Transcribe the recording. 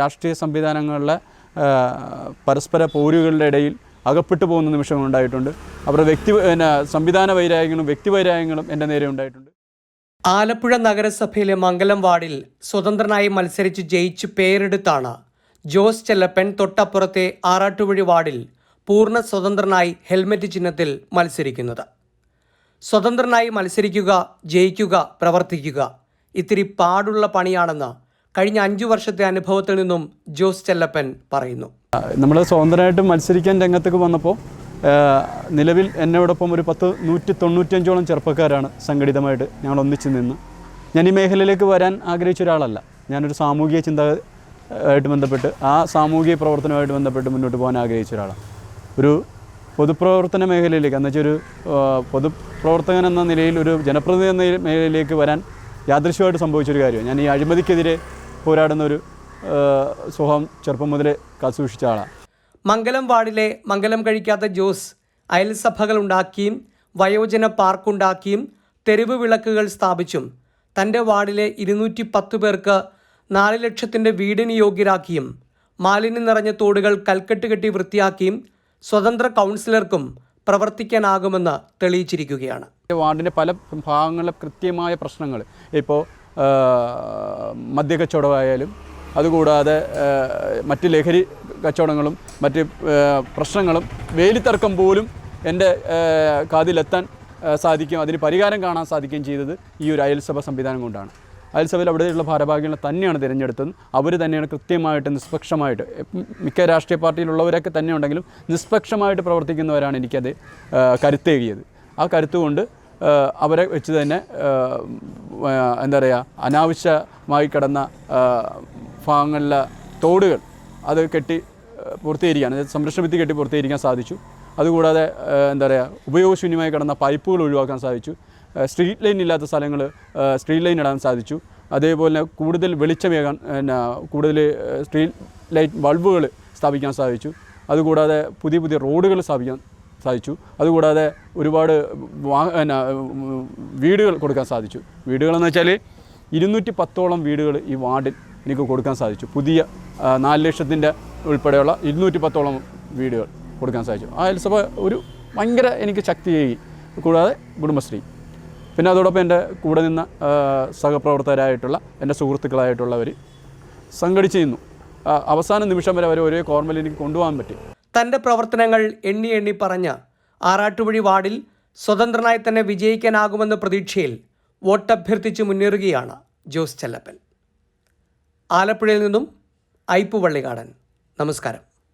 രാഷ്ട്രീയ സംവിധാനങ്ങളിലെ പരസ്പര പോരുകളുടെ ഇടയിൽ അകപ്പെട്ടു പോകുന്ന നിമിഷങ്ങൾ ഉണ്ടായിട്ടുണ്ട്. അവരുടെ വ്യക്തി പിന്നെ സംവിധാന വൈരാഗ്യങ്ങളും വ്യക്തിവൈരാഗ്യങ്ങളും എന്റെ നേരെ ഉണ്ടായിട്ടുണ്ട്. ആലപ്പുഴ നഗരസഭയിലെ മംഗലം വാർഡിൽ സ്വതന്ത്രനായി മത്സരിച്ച് ജയിച്ച് പേരെടുത്താണ് ജോസ് ചെല്ലപ്പൻ തൊട്ടപ്പുറത്തെ ആറാട്ടുവഴി വാർഡിൽ പൂർണ സ്വതന്ത്രനായി ഹെൽമെറ്റ് ചിഹ്നത്തിൽ മത്സരിക്കുന്നത്. സ്വതന്ത്രനായി മത്സരിക്കുക ജയിക്കുക പ്രവർത്തിക്കുക ഇത്തിരി പാടുള്ള പണിയാണെന്ന് കഴിഞ്ഞ അഞ്ചു വർഷത്തെ അനുഭവത്തിൽ നിന്നും ജോസ് ചെല്ലപ്പൻ പറയുന്നു. നമ്മൾ സ്വതന്ത്രമായിട്ട് മത്സരിക്കാൻ രംഗത്തേക്ക് വന്നപ്പോൾ നിലവിൽ എന്നോടൊപ്പം ഒരു പത്ത് നൂറ്റി തൊണ്ണൂറ്റഞ്ചോളം ചെറുപ്പക്കാരാണ് സംഘടിതമായിട്ട് ഞങ്ങൾ ഒന്നിച്ചു നിന്ന്. ഞാൻ ഈ മേഖലയിലേക്ക് വരാൻ ആഗ്രഹിച്ച ഒരാളല്ല. ഞാനൊരു സാമൂഹിക ചിന്ത ആയിട്ട് ബന്ധപ്പെട്ട് ആ സാമൂഹിക പ്രവർത്തനവുമായിട്ട് ബന്ധപ്പെട്ട് മുന്നോട്ട് പോകാൻ ആഗ്രഹിച്ച ഒരാളാണ്. ഒരു പൊതുപ്രവർത്തന മേഖലയിലേക്ക് എന്ന് വെച്ചാൽ ഒരു പൊതുപ്രവർത്തകൻ എന്ന നിലയിൽ ഒരു ജനപ്രതിനിധി എന്ന മേഖലയിലേക്ക് വരാൻ യാദൃശ്യമായിട്ട് സംഭവിച്ചൊരു കാര്യമാണ്. ഞാൻ ഈ അഴിമതിക്കെതിരെ പോരാടുന്ന ഒരു സ്വഭാവം ചെറുപ്പം മുതലേ കാത്തുസൂക്ഷിച്ച ആളാണ്. മംഗലം വാർഡിലെ മംഗലം കഴിക്കാത്ത ജോസ് അയൽസഭകൾ ഉണ്ടാക്കിയും വയോജന പാർക്കുണ്ടാക്കിയും തെരുവ് വിളക്കുകൾ സ്ഥാപിച്ചും തന്റെ വാർഡിലെ ഇരുന്നൂറ്റി പത്ത് പേർക്ക് നാല് ലക്ഷത്തിന്റെ വീടിന് യോഗ്യരാക്കിയും മാലിന്യം നിറഞ്ഞ തോടുകൾ കൽക്കെട്ട് കെട്ടി വൃത്തിയാക്കിയും സ്വതന്ത്ര കൗൺസിലർക്കും പ്രവർത്തിക്കാനാകുമെന്ന് തെളിയിച്ചിരിക്കുകയാണ്. വാർഡിന്റെ പല ഭാഗങ്ങളിലെ കൃത്യമായ പ്രശ്നങ്ങൾ. ഇപ്പോൾ മദ്യക്കച്ചവടമായാലും അതുകൂടാതെ മറ്റ് ലഹരി കച്ചവടങ്ങളും മറ്റ് പ്രശ്നങ്ങളും വേലിത്തർക്കം പോലും എന്റെ കാതിലെത്താൻ സാധിക്കും അതിന് പരിഹാരം കാണാൻ സാധിക്കുകയും ചെയ്തത് ഈ ഒരു അയൽസഭ സംവിധാനം കൊണ്ടാണ്. അയൽസഭയിൽ അവിടെയുള്ള ഭാരവാഹികളെ തന്നെയാണ് തിരഞ്ഞെടുത്തത് അവർ തന്നെയാണ് കൃത്യമായിട്ട് നിഷ്പക്ഷമായിട്ട് മിക്ക രാഷ്ട്രീയ പാർട്ടിയിലുള്ളവരൊക്കെ തന്നെ ഉണ്ടെങ്കിലും നിഷ്പക്ഷമായിട്ട് പ്രവർത്തിക്കുന്നവരാണ് എനിക്കത് കരുത്തേകിയത്. ആ കരുത്തുകൊണ്ട് അവരെ വെച്ച് തന്നെ എന്താ പറയുക അനാവശ്യമായി കിടന്ന ഭാഗങ്ങളിലെ തോടുകൾ അത് കെട്ടി അതായത് സംരക്ഷണ ഭിത്തി കെട്ടി പൂർത്തീകരിക്കാൻ സാധിച്ചു. അതുകൂടാതെ എന്താ പറയുക ഉപയോഗശൂന്യമായി കിടന്ന പൈപ്പുകൾ ഒഴിവാക്കാൻ സാധിച്ചു. സ്ട്രീറ്റ് ലൈൻ ഇല്ലാത്ത സ്ഥലങ്ങൾ സ്ട്രീറ്റ് ലൈൻ ഇടാൻ സാധിച്ചു. അതേപോലെ കൂടുതൽ വെളിച്ചമേകാൻ പിന്നെ കൂടുതൽ സ്ട്രീറ്റ് ലൈറ്റ് ബൾബുകൾ സ്ഥാപിക്കാൻ സാധിച്ചു. അതുകൂടാതെ പുതിയ പുതിയ റോഡുകൾ സ്ഥാപിക്കാൻ സാധിച്ചു. അതുകൂടാതെ ഒരുപാട് പിന്നെ വീടുകൾ കൊടുക്കാൻ സാധിച്ചു. വീടുകളെന്ന് വെച്ചാൽ ഇരുന്നൂറ്റി പത്തോളം വീടുകൾ ഈ വാർഡിൽ എനിക്ക് കൊടുക്കാൻ സാധിച്ചു. പുതിയ നാല് ലക്ഷത്തിന്റെ ഉൾപ്പെടെയുള്ള ഇരുന്നൂറ്റി പത്തോളം വീടുകൾ കൊടുക്കാൻ സാധിച്ചു. ആ അയൽസഭ ഒരു ഭയങ്കര എനിക്ക് ശക്തിയായി കൂടാതെ കുടുംബശ്രീ. പിന്നെ അതോടൊപ്പം എന്റെ കൂടെ നിന്ന സഹപ്രവർത്തകരായിട്ടുള്ള എന്റെ സുഹൃത്തുക്കളായിട്ടുള്ളവർ സംഘടിച്ച് നിന്നു അവസാന നിമിഷം വരെ അവർ ഒരേ കോർമൽ എനിക്ക് കൊണ്ടുപോകാൻ പറ്റി. തന്റെ പ്രവർത്തനങ്ങൾ എണ്ണി എണ്ണി പറഞ്ഞ് ആറാട്ടുവഴി വാർഡിൽ സ്വതന്ത്രനായി തന്നെ വിജയിക്കാനാകുമെന്ന പ്രതീക്ഷയിൽ വോട്ടഭ്യർത്ഥിച്ച് മുന്നേറുകയാണ് ജോസ് ചെല്ലപ്പൻ. ആലപ്പുഴയിൽ നിന്നും ഐപ്പുവള്ളികാടൻ നമസ്കാരം.